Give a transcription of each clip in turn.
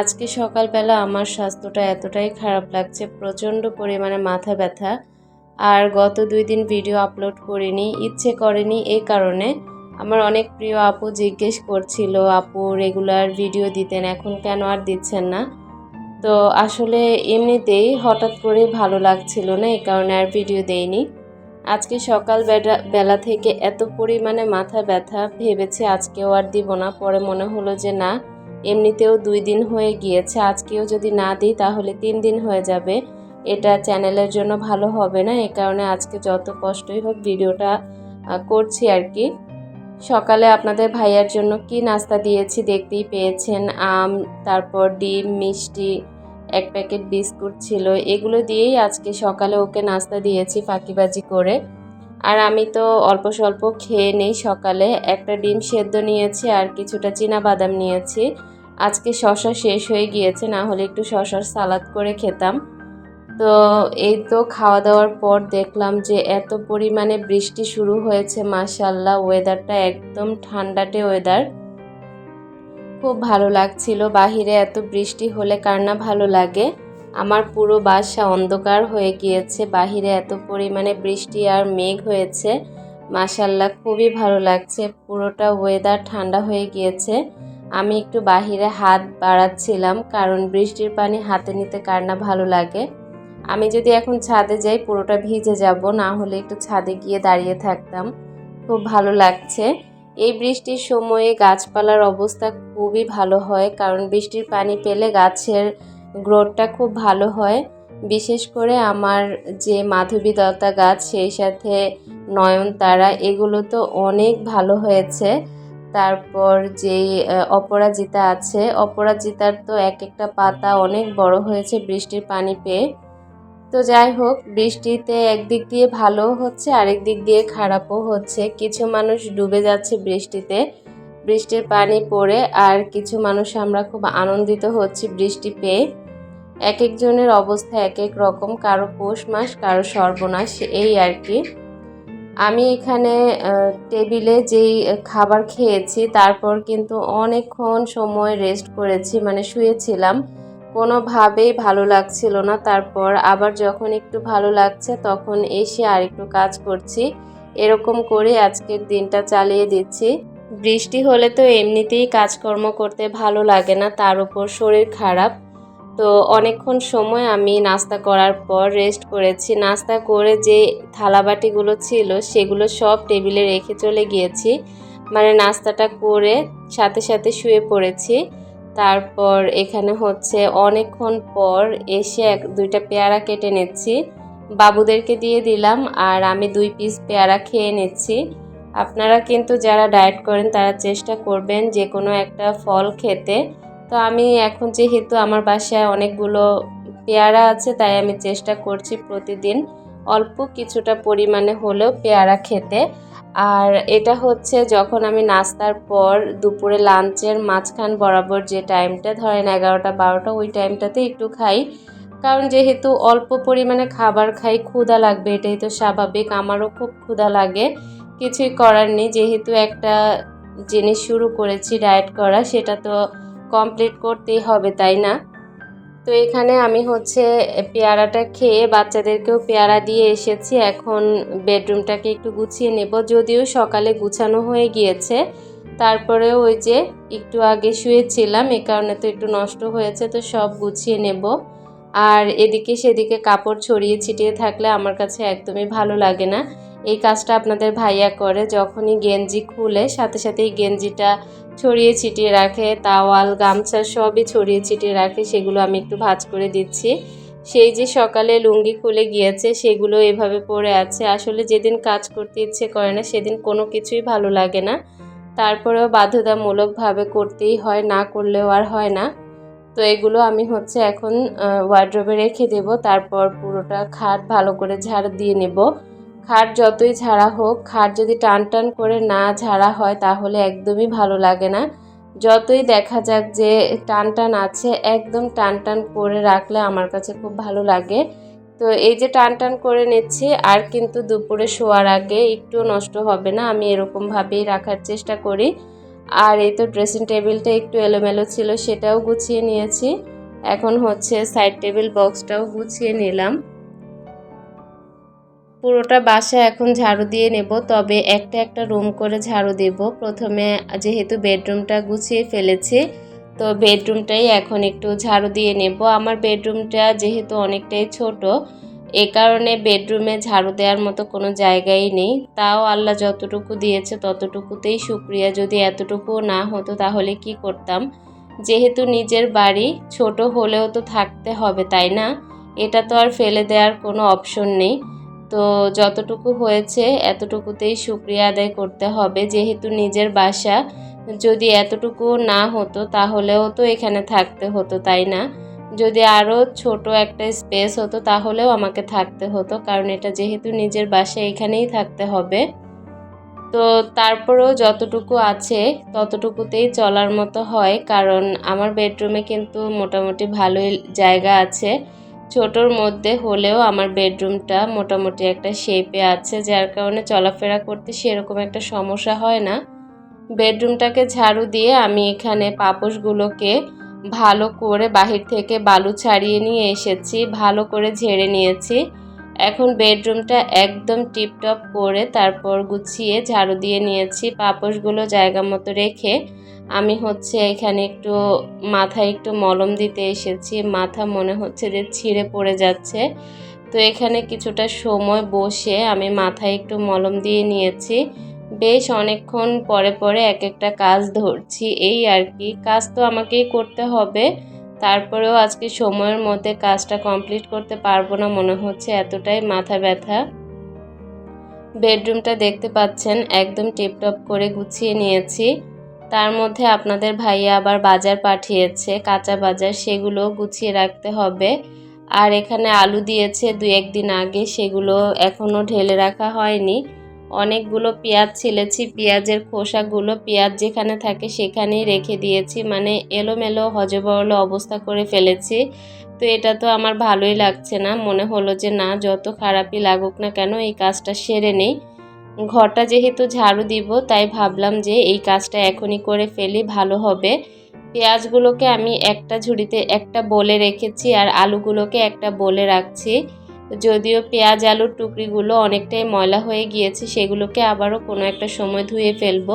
আজকে সকালবেলা আমার স্বাস্থ্যটা এতটাই খারাপ লাগছে, প্রচণ্ড পরিমাণে মাথা ব্যথা। আর গত দুই দিন ভিডিও আপলোড করিনি, ইচ্ছে করেনি এই কারণে। আমার অনেক প্রিয় আপু জিজ্ঞেস করছিল, আপু রেগুলার ভিডিও দিতেন, এখন কেন আর দিচ্ছেন না? তো আসলে এমনিতেই হঠাৎ করে ভালো লাগছিল না, এই কারণে আর ভিডিও দেইনি। আজকে সকাল বেলা বেলা থেকে এত পরিমাণে মাথা ব্যথা, ভেবেছি আজকেও আর দিব না, পরে মনে হলো যে না এমনিতেও দুই দিন হয়ে গিয়েছে। আজকেও যদি না দিই, তাহলে তিন দিন হয়ে যাবে। এটা চ্যানেলের জন্য ভালো হবে না, এ কারণে আজকে যত কষ্টই হোক ভিডিওটা করছি আর কি। সকালে আপনাদের ভাইয়ার জন্য কি নাস্তা দিয়েছি দেখতেই পেয়েছেন। আম, তারপর ডিম, মিষ্টি, এক প্যাকেট বিস্কুট ছিল। এগুলো দিয়েই আজকে সকালে ওকে নাস্তা দিয়েছি ফাঁকিবাজি করে। আর আমি তো অল্প স্বল্প খেয়ে নেই সকালে। একটা ডিম সেদ্ধ নিয়েছি আর কিছুটা চীনা বাদাম নিয়েছি। আজকে শশা শেষ হয়ে গিয়েছে, না হলে একটু শশার সালাদ করে খেতাম। তো এই তো খাওয়া দাওয়ার পর দেখলাম যে এত পরিমাণে বৃষ্টি শুরু হয়েছে মাসাল্লাহ ওয়েদারটা একদম ঠান্ডাটে ওয়েদার খুব ভালো লাগছিল, বাহিরে এত বৃষ্টি হলে কার না ভালো লাগে। আমার পুরো বাসা অন্ধকার হয়ে গিয়েছে, বাহিরে এত পরিমাণে বৃষ্টি আর মেঘ হয়েছে। মাসাল্লাহ খুবই ভালো লাগছে। পুরোটা ওয়েদার ঠান্ডা হয়ে গিয়েছে। আমি একটু বাহিরে হাত বাড়াচ্ছিলাম, কারণ বৃষ্টির পানি হাতে নিতে কার না ভালো লাগে। আমি যদি এখন ছাদে যাই, পুরোটা ভিজে যাব, না হলে একটু ছাদে গিয়ে দাঁড়িয়ে থাকতাম। খুব ভালো লাগছে। এই বৃষ্টির সময়ে গাছপালার অবস্থা খুবই ভালো হয়, কারণ বৃষ্টির পানি পেলে গাছের গ্রোথটা খুব ভালো হয়। বিশেষ করে আমার যে মাধবীলতা গাছ, সেই সাথে নয়নতারা, এগুলো তো অনেক ভালো হয়েছে। তারপর যে অপরাজিতা আছে, অপরাজিতার তো এক একটা পাতা অনেক বড় হয়েছে বৃষ্টির পানি পেয়ে। তো যাই হোক, বৃষ্টিতে একদিক দিয়ে ভালো হচ্ছে, আরেক দিক দিয়ে খারাপও হচ্ছে। কিছু মানুষ ডুবে যাচ্ছে বৃষ্টিতে। বৃষ্টির পানি পড়ে, আর কিছু মানুষ আমরা খুব আনন্দিত হচ্ছি বৃষ্টি পেয়ে। এক একজনের অবস্থা এক এক রকম, কারও পৌষ মাস, কারও সর্বনাশ, এই আর কি। আমি এখানে টেবিলে যেই খাবার খেয়েছি, তারপর কিন্তু অনেকক্ষণ সময় রেস্ট করেছি মানে শুয়েছিলাম। কোনোভাবেই ভালো লাগছিল না। তারপর আবার যখন একটু ভালো লাগছে, তখন এসে আর একটু কাজ করছি। এরকম করে আজকের দিনটা চালিয়ে দিচ্ছি। বৃষ্টি হলে তো এমনিতেই কাজকর্ম করতে ভালো লাগে না, তার উপর শরীর খারাপ। তো অনেকক্ষণ সময় আমি নাস্তা করার পর রেস্ট করেছি। নাস্তা করে যে থালাবাটিগুলো ছিল, সেগুলো সব টেবিলে রেখে চলে গিয়েছি। মানে নাস্তাটা করে সাথে সাথে শুয়ে পড়েছি। তারপর এখানে হচ্ছে অনেকক্ষণ পর এসে এক, দুইটা পেয়ারা কেটে নিচ্ছি। বাবুদেরকে দিয়ে দিলাম আর আমি দুই পিস পেয়ারা খেয়ে নিচ্ছি। আপনারা কিন্তু যারা ডায়েট করেন তারা চেষ্টা করবেন যে কোনো একটা ফল খেতে। তো আমি এখন যেহেতু আমার বাসায় অনেকগুলো পেয়ারা আছে, তাই আমি চেষ্টা করছি প্রতিদিন অল্প কিছুটা পরিমাণে হলেও পেয়ারা খেতে। আর এটা হচ্ছে যখন আমি নাস্তার পর দুপুরে লাঞ্চের মাঝখান বরাবর যে টাইমটা, ধরেন এগারোটা, বারোটা, ওই টাইমটাতে একটু খাই। কারণ যেহেতু অল্প পরিমাণে খাবার খাই, ক্ষুধা লাগবে, এটাই তো স্বাভাবিক। আমারও খুব ক্ষুধা লাগে। কিছুই করার নেই। যেহেতু একটা জিনিস শুরু করেছি, ডায়েট করা, সেটা তো কমপ্লিট করতেই হবে, তাই না? তো এখানে আমি হচ্ছে পেয়ারাটা খেয়ে বাচ্চাদেরকেও পেয়ারা দিয়ে এসেছি। এখন বেডরুমটাকে একটু গুছিয়ে নেব। যদিও সকালে গুছানো হয়ে গিয়েছে, তারপরেও ওই যে একটু আগে শুয়েছিলাম, এ কারণে তো একটু নষ্ট হয়েছে, তো সব গুছিয়ে নেব। আর এদিকে সেদিকে কাপড় ছড়িয়ে ছিটিয়ে থাকলে আমার কাছে একদমই ভালো লাগে না। এই কাজটা আপনাদের ভাইয়া করে, যখনই গেঞ্জি খুলে সাথে সাথেই গেঞ্জিটা ছড়িয়ে ছিটিয়ে রাখে, তাওয়াল, গামছা সবই ছড়িয়ে ছিটিয়ে রাখে, সেগুলো আমি একটু ভাজ করে দিচ্ছি। সেই যে সকালে লুঙ্গি খুলে গিয়েছে, সেগুলো এভাবে পড়ে আছে। আসলে যেদিন কাজ করতে ইচ্ছে করে না, সেদিন কোনো কিছুই ভালো লাগে না। তারপরেও বাধ্যতামূলকভাবে করতেই হয়, না করলেও আর হয় না। তো এগুলো আমি হচ্ছে এখন ওয়ার্ড্রোবে রেখে দেব। তারপর পুরোটা খাট ভালো করে ঝাড় দিয়ে নেব। খাট যতই ঝাড়া হোক, খাট যদি টান টান করে না ঝাড়া হয় তাহলে একদমই ভালো লাগে না। যতই দেখা যাক যে টান টান আছে, একদম টান টান করে রাখলে আমার কাছে খুব ভালো লাগে। তো এই যে টান টান করে নিচ্ছি, আর কিন্তু দুপুরে শোয়ার আগে একটু নষ্ট হবে না। আমি এরকমভাবেই রাখার চেষ্টা করি। আর এই তো ড্রেসিং টেবিলটা একটু এলোমেলো ছিল, সেটাও গুছিয়ে নিয়েছি। এখন হচ্ছে সাইড টেবিল বক্সটাও গুছিয়ে নিলাম। পুরোটা বাসা এখন ঝাড়ু দিয়ে নেব, তবে একটা একটা রুম করে ঝাড়ু দেব। প্রথমে যেহেতু বেডরুমটা গুছিয়ে ফেলেছি, তো বেডরুমটাই এখন একটু ঝাড়ু দিয়ে নেব। আমার বেডরুমটা যেহেতু অনেকটাই ছোট এ কারণে বেডরুমে ঝাড়ু দেওয়ার মতো কোনো জায়গাই নেই। তাও আল্লাহ যতটুকু দিয়েছে ততটুকুতেই সুক্রিয়া যদি এতটুকুও না হতো তাহলে কি করতাম? যেহেতু নিজের বাড়ি, ছোট হলেও তো থাকতে হবে, তাই না? এটা তো আর ফেলে দেওয়ার কোনো অপশন নেই। তো যতটুকু হয়েছে এতটুকুতেই সুক্রিয়া আদায় করতে হবে। যেহেতু নিজের বাসা, যদি এতটুকু না হতো তাহলেও তো এখানে থাকতে হতো, তাই না? যদি আরও ছোট একটা স্পেস হতো, তাহলেও আমাকে থাকতে হতো, কারণ এটা যেহেতু নিজের বাসা এখানেই থাকতে হবে। তো তারপরেও যতটুকু আছে, ততটুকুতেই চলার মতো হয়, কারণ আমার বেডরুমে কিন্তু মোটামুটি ভালোই জায়গা আছে। ছোটোর মধ্যে হলেও আমার বেডরুমটা মোটামুটি একটা শেপে আছে, যার কারণে চলাফেরা করতে সেরকম একটা সমস্যা হয় না। বেডরুমটাকে ঝাড়ু দিয়ে আমি এখানে পাপোশগুলোকে ভালো করে বাহির থেকে বালু ছাড়িয়ে নিয়ে এসেছি, ভালো করে ঝেড়ে নিয়েছি। এখন বেডরুমটা একদম টিপটপ করে তারপর গুছিয়ে ঝাড়ু দিয়ে নিয়েছি। পাপোশগুলো জায়গা মতো রেখে আমি হচ্ছে এখানে একটু মাথায় একটু মলম দিতে এসেছি। মাথা মনে হচ্ছে যে ছিঁড়ে পড়ে যাচ্ছে। তো এখানে কিছুটা সময় বসে আমি মাথায় একটু মলম দিয়ে নিয়েছি। বেশ অনেকক্ষণ পরে পরে এক একটা কাজ ধরছি। এই আর কি, কাজ তো আমাকেই করতে হবে। তারপরেও আজকে সময়ের মধ্যে কাজটা কমপ্লিট করতে পারব না মনে হচ্ছে, এতটাই মাথা ব্যথা। বেডরুমটা দেখতে পাচ্ছেন, একদম টিপটপ করে গুছিয়ে নিয়েছি। তার মধ্যে আপনাদের ভাইয়া আবার বাজার পাঠিয়েছে, কাঁচা বাজার সেগুলো গুছিয়ে রাখতে হবে। আর এখানে আলু দিয়েছে দু একদিন আগে, সেগুলো এখনও ঢেলে রাখা হয়নি। অনেকগুলো পেঁয়াজ ছিলেছি, পেঁয়াজের খোসাগুলো, পেঁয়াজ যেখানে থাকে সেখানেই রেখে দিয়েছি মানে এলোমেলো হজবরলো অবস্থা করে ফেলেছি। তো এটা তো আমার ভালোই লাগছে না, মনে হলো যে না, যত খারাপই লাগুক না কেন, এই কাজটা সেরে নেই। ঘরটা যেহেতু ঝাড়ু দিব, তাই ভাবলাম যে এই কাজটা এখনই করে ফেলি, ভালো হবে। পেঁয়াজগুলোকে আমি একটা ঝুড়িতে একটা বলে রেখেছি আর আলুগুলোকে একটা বলে রাখছি। যদিও পেঁয়াজ, আলুর টুকরিগুলো অনেকটাই ময়লা হয়ে গিয়েছে, সেগুলোকে আবারও কোনো একটা সময় ধুয়ে ফেলব।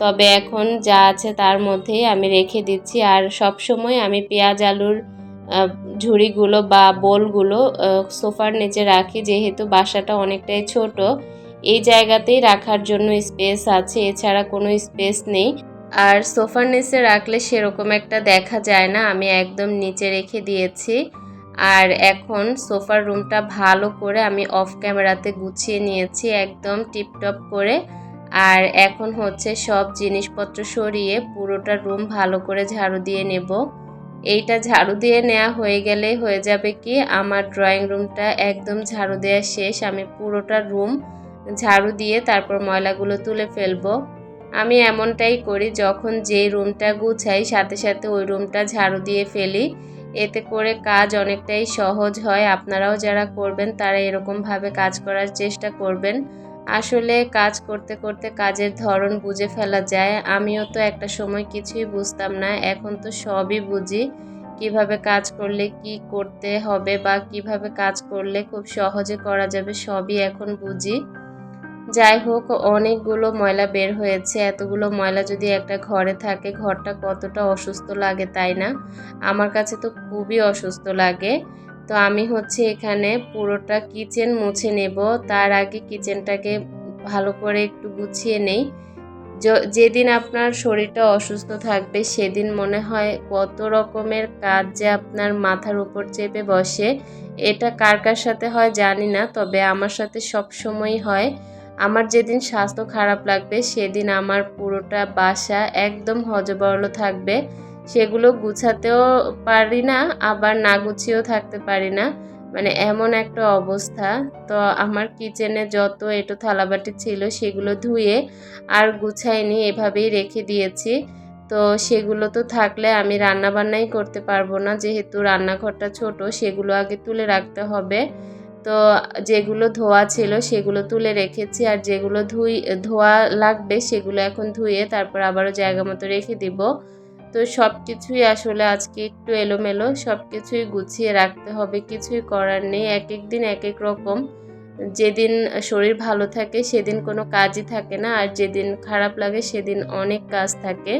তবে এখন যা আছে তার মধ্যেই আমি রেখে দিচ্ছি। আর সব সময় আমি পেঁয়াজ, আলুর ঝুড়িগুলো বা বোলগুলো সোফার নিচে রাখি, যেহেতু বাসাটা অনেকটাই ছোট। এই জায়গাতেই রাখার জন্য স্পেস আছে, এছাড়া কোনো স্পেস নেই। আর সোফার নিচে রাখলে সেরকম একটা দেখা যায় না, আমি একদম নিচে রেখে দিয়েছি। আর এখন সোফার রুমটা ভালো করে আমি অফ ক্যামেরাতে গুছিয়ে নিয়েছি, একদম টিপটপ করে। আর এখন হচ্ছে সব জিনিসপত্র সরিয়ে পুরোটা রুম ভালো করে ঝাড়ু দিয়ে নেব। এইটা ঝাড়ু দিয়ে নেওয়া হয়ে গেলে হয়ে যাবে কি, আমার ড্রয়িং রুমটা একদম ঝাড়ু দেওয়া শেষ। আমি পুরোটা রুম ঝাড়ু দিয়ে তারপর ময়লাগুলো তুলে ফেলব। আমি এমনটাই করি, যখন যেই রুমটা গুছাই, সাথে সাথে ওই রুমটা ঝাড়ু দিয়ে ফেলি। এতে করে কাজ অনেকটাই সহজ হয়। আপনারাও যারা করবেন, তারা এরকমভাবে কাজ করার চেষ্টা করবেন। আসলে কাজ করতে করতে কাজের ধরন বুঝে ফেলা যায়। আমিও তো একটা সময় কিছুই বুঝতাম না, এখন তো সবই বুঝি। কীভাবে কাজ করলে কি করতে হবে বা কীভাবে কাজ করলে খুব সহজে করা যাবে, সবই এখন বুঝি। যাই হোক, অনেকগুলো ময়লা বের হয়েছে। এতগুলো ময়লা যদি একটা ঘরে থাকে, ঘরটা কতটা অসুস্থ লাগে তাই না? আমার কাছে তো খুবই অসুস্থ লাগে। তো আমি হচ্ছে এখানে পুরোটা কিচেন মুছে নেব। তার আগে কিচেনটাকে ভালো করে একটু গুছিয়ে নেই। যেদিন আপনার শরীরটা অসুস্থ থাকবে, সেদিন মনে হয় কত রকমের কাজ যে আপনার মাথার উপর চেপে বসে। এটা কার কার সাথে হয় জানি না, তবে আমার সাথে সব সময় হয়। আমার যেদিন স্বাস্থ্য খারাপ লাগবে, সেদিন আমার পুরোটা বাসা একদম হজবরল থাকবে। সেগুলো গুছাতেও পারি না, আবার না গুছিয়েও থাকতে পারি না। মানে এমন একটা অবস্থা। তো আমার কিচেনে যত এটো থালাবাটি ছিল, সেগুলো ধুয়ে আর গুছাইনি, এভাবেই রেখে দিয়েছি। তো সেগুলো তো থাকলে আমি রান্না বান্নাই করতে পারব না, যেহেতু রান্নাঘরটা ছোট, সেগুলো আগে তুলে রাখতে হবে। তো যেগুলো ধোয়া ছিল সেগুলো তুলে রেখেছি, আর যেগুলো ধুই, ধোয়া লাগবে সেগুলো এখন ধুয়ে তারপর আবারও জায়গা মতো রেখে দিব। তো সব কিছুই আসলে আজকে একটু এলোমেলো সব কিছুই গুছিয়ে রাখতে হবে, কিছুই করার নেই এক এক দিন এক এক রকম। যেদিন শরীর ভালো থাকে সেদিন কোনো কাজই থাকে না, আর যেদিন খারাপ লাগে সেদিন অনেক কাজ থাকে।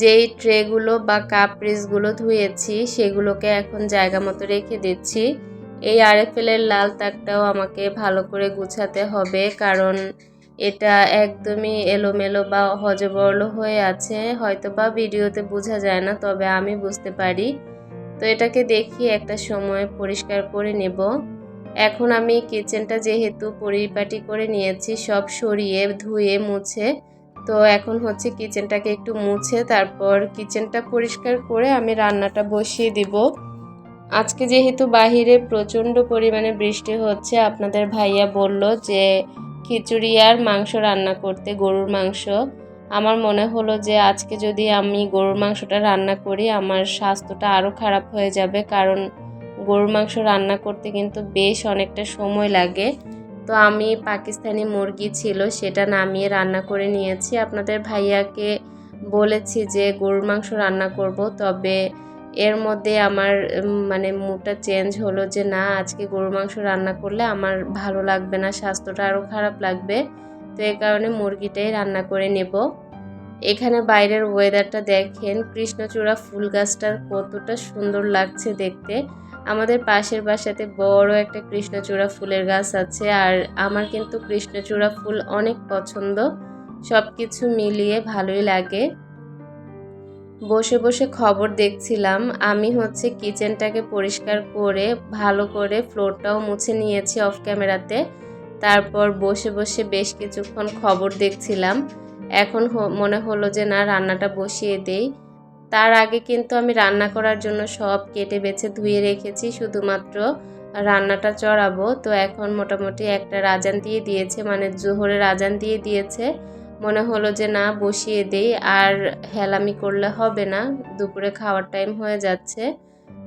যেই ট্রেগুলো বা কাপ পিসগুলো ধুয়েছি সেগুলোকে এখন জায়গা মতো রেখে দিচ্ছি। এই আরএফএলের লাল তাকটাও আমাকে ভালো করে গুছাতে হবে, কারণ এটা একদমই এলোমেলো বা হজবরল হয়ে আছে। হয়তো বা ভিডিওতে বোঝা যায় না, তবে আমি বুঝতে পারি। তো এটাকে দেখি, একটা সময় পরিষ্কার করে নেব। এখন আমি কিচেনটা যেহেতু পরিপাটি করে নিয়েছি, সব সরিয়ে, ধুয়ে, মুছে, তো এখন হচ্ছে কিচেনটাকে একটু মুছে, তারপর কিচেনটা পরিষ্কার করে আমি রান্নাটা বসিয়ে দিব। আজকে যেহেতু বাহিরে প্রচণ্ড পরিমাণে বৃষ্টি হচ্ছে, আপনাদের ভাইয়া বলল যে খিচুড়ি আর মাংস রান্না করতে গরুর মাংস। আমার মনে হলো যে আজকে যদি আমি গরুর মাংসটা রান্না করি, আমার স্বাস্থ্যটা আরও খারাপ হয়ে যাবে, কারণ গরুর মাংস রান্না করতে কিন্তু বেশ অনেকটা সময় লাগে। তো আমি পাকিস্তানি মুরগি ছিল, সেটা নামিয়ে রান্না করে নিয়েছি। আপনাদের ভাইয়াকে বলেছি যে গরুর মাংস রান্না করব, তবে এর মধ্যে আমার মানে মুডটা চেঞ্জ হলো যে না, আজকে গরুর মাংস রান্না করলে আমার ভালো লাগবে না, স্বাস্থ্যটা আরও খারাপ লাগবে। তো এই কারণে মুরগিটাই রান্না করে নেব। এখানে বাইরের ওয়েদারটা দেখেন, কৃষ্ণচূড়া ফুল গাছটা কতটা সুন্দর লাগছে দেখতে। আমাদের পাশের বাসাতে বড় একটা কৃষ্ণচূড়া ফুলের গাছ আছে, আর আমার কিন্তু কৃষ্ণচূড়া ফুল অনেক পছন্দ। সব কিছু মিলিয়ে ভালোই লাগে। বসে বসে খবর দেখছিলাম। আমি হচ্ছে কিচেনটাকে পরিষ্কার করে, ভালো করে ফ্লোরটাও মুছে নিয়েছি অফ ক্যামেরাতে। তারপর বসে বসে বেশ কিছুক্ষণ খবর দেখছিলাম। এখন মনে হলো যে না, রান্নাটা বসিয়ে দেই। তার আগে কিন্তু আমি রান্না করার জন্য সব কেটে বেছে ধুয়ে রেখেছি, শুধুমাত্র রান্নাটা চড়াবো। তো এখন মোটামুটি একটা রাজান দিয়ে দিয়েছে মানে জোহরের রাজান দিয়ে দিয়েছে। মনে হলো যে না, বসিয়ে দেই, আর হেলামি করলে হবে না, দুপুরে খাওয়ার টাইম হয়ে যাচ্ছে।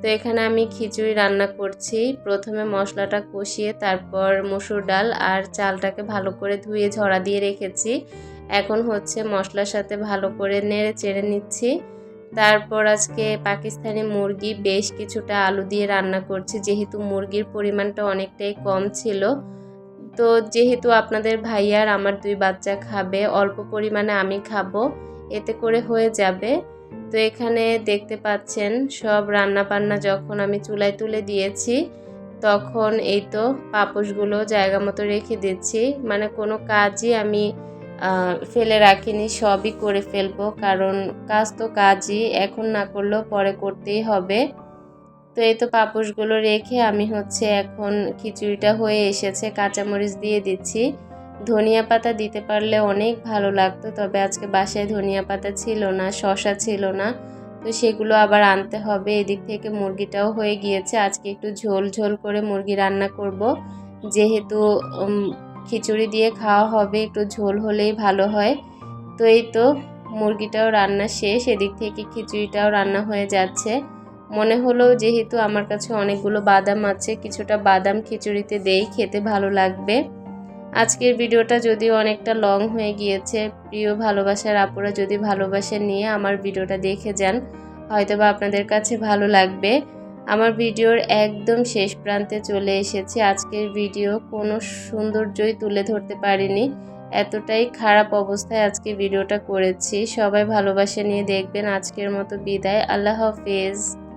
তো এখানে আমি খিচুড়ি রান্না করছি। প্রথমে মশলাটা কষিয়ে তারপর মসুর ডাল আর চালটাকে ভালো করে ধুয়ে ঝরা দিয়ে রেখেছি। এখন হচ্ছে মশলার সাথে ভালো করে নেড়ে চেড়ে নিচ্ছি। তারপর আজকে পাকিস্তানি মুরগি বেশ কিছুটা আলু দিয়ে রান্না করছি। যেহেতু মুরগির পরিমাণটা অনেকটাই কম ছিল তো যেহেতু আপনাদের ভাইয়ার আমার দুই বাচ্চা খাবে, অল্প পরিমাণে আমি খাব, এতে করে হয়ে যাবে। তো এখানে দেখতে পাচ্ছেন সব রান্না বান্না যখন আমি চুলায় তুলে দিয়েছি, তখন এই তো পাপোশগুলো জায়গা মতো রেখে দিচ্ছি। মানে কোনো কাজই আমি ফেলে রাখিনি, সবই করে ফেলব। কারণ কাজ তো কাজই, এখন না করলেও পরে করতেই হবে। তো এই তো পাপোশগুলো রেখে আমি হচ্ছে এখন খিচুড়িটা হয়ে এসেছে, কাঁচামরিচ দিয়ে দিচ্ছি। ধনিয়া পাতা দিতে পারলে অনেক ভালো লাগতো, তবে আজকে বাসায় ধনিয়া পাতা ছিল না শশা ছিল না। তো সেগুলো আবার আনতে হবে, এদিক থেকে মুরগিটাও হয়ে গিয়েছে। আজকে একটু ঝোল ঝোল করে মুরগি রান্না করব। যেহেতু খিচুড়ি দিয়ে খাওয়া হবে, একটু ঝোল হলেই ভালো হয়। তো এই তো মুরগিটাও রান্না শেষ, এদিক থেকে খিচুড়িটাও রান্না হয়ে যাচ্ছে। মনে হলো যেহেতু আমার কাছে অনেকগুলো বাদাম আছে, কিছুটা বাদাম খিচুড়িতে দেই, খেতে ভালো লাগবে। আজকের ভিডিওটা যদিও অনেকটা লং হয়ে গিয়েছে, প্রিয় ভালোবাসার আপুরা যদি ভালোবাসা নিয়ে আমার ভিডিওটা দেখে যান হয়তো বা আপনাদের কাছে ভালো লাগবে। আমার ভিডিওর একদম শেষ প্রান্তে চলে এসেছি। আজকের ভিডিও কোনো সৌন্দর্যই তুলে ধরতে পারিনি। এতটাই খারাপ অবস্থায় আজকে ভিডিওটা করেছি। সবাই ভালোবাসা নিয়ে দেখবেন। আজকের মতো বিদায়। আল্লাহ হাফেজ।